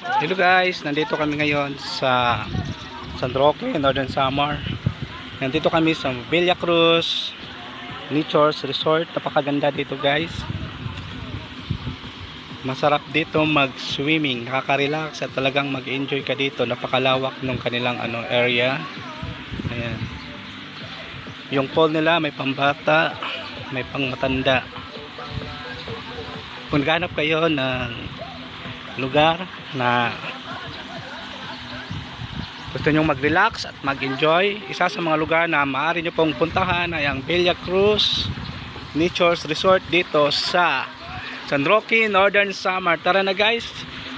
Hello guys, nandito kami ngayon sa San Roque, Northern Samar. Nandito kami sa Villa Cruz Nature's Resort. Napakaganda dito guys. Masarap dito mag-swimming, nakaka-relax at talagang mag-enjoy ka dito. Napakalawak ng kanilang ano area. Ayan. Yung pool nila may pambata, may pangmatanda. Kung naghanap kayo ng lugar na gusto nyong mag-relax at mag-enjoy, isa sa mga lugar na maaari nyo pong puntahan ay ang Villa Cruz Nature's Resort dito sa San Roque, Northern Samar. Tara na guys,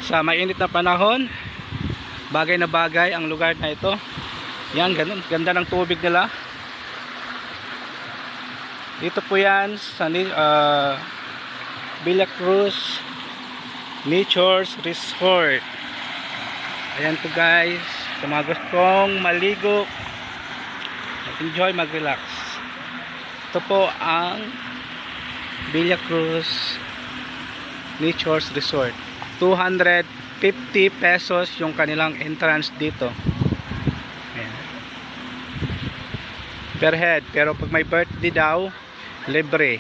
sa mainit na panahon, bagay na bagay ang lugar na ito. Yan, ganun, ganda ng tubig nila. Dito po yan sa uh, Villa Cruz Nature's Resort. Ayan po guys. Sa mga gustong maligo, enjoy, mag-relax. Ito po ang Villa Cruz Nature's Resort. 250 pesos yung kanilang entrance dito. Ayan. Per head. Pero pag may birthday daw, libre.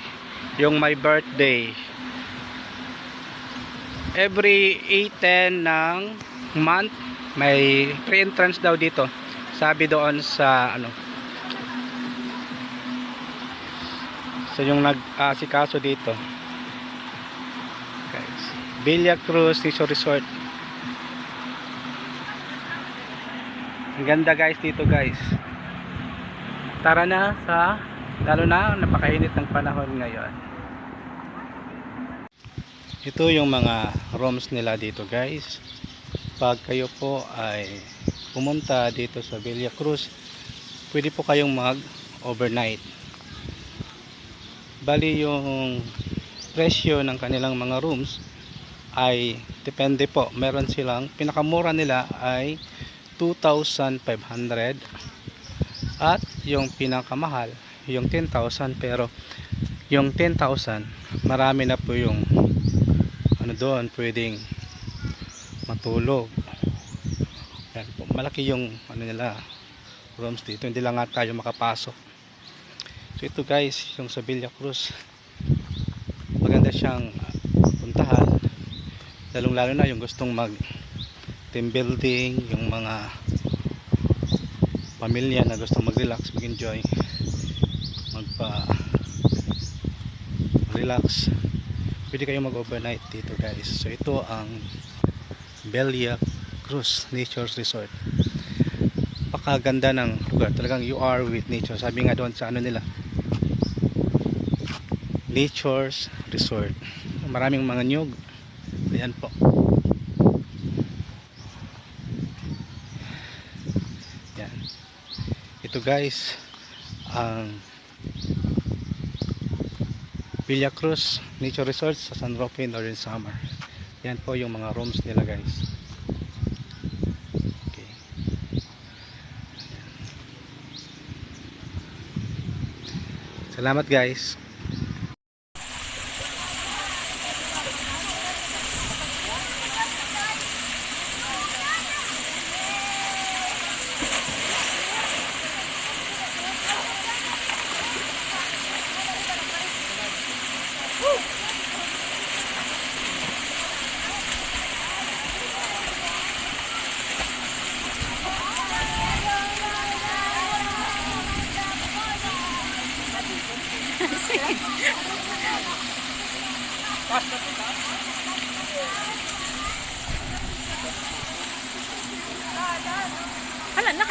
Yung may birthday every 8-10 ng month may free entrance daw dito. Sabi doon sa ano sa yung nag asikaso dito. Guys Villa Cruz Resort Resort. Ang ganda guys dito guys. Tara na sa lalo na napakainit ng panahon ngayon ito yung mga rooms nila dito guys. Pag kayo po ay pumunta dito sa Villa Cruz pwede po kayong mag overnight bali yung presyo ng kanilang mga rooms ay depende po. Meron silang pinakamura nila ay 2,500 at yung pinakamahal yung 10,000 pero yung 10,000 marami na po yung ano doon pwedeng matulog. Yan po, malaki yung ano nila rooms dito. Hindi lang nga tayo makapasok. So ito guys yung sa Villa Cruz. Maganda siyang puntahan. Lalong lalo na yung gustong mag team building yung mga pamilya na gustong mag relax mag enjoy magpa relax pwede kayo mag overnight dito guys. So ito ang Belia Cruz Nature's Resort. Pakaganda ng lugar. Talagang you are with nature. Sabi nga doon sa ano nila Nature's Resort. Maraming mga nyug. Ayan po. Yan ito guys ang Villa Cruz Nature Resort sa San Roque, Northern Samar. Yan po yung mga rooms nila guys. Okay. Salamat guys. Hala, naka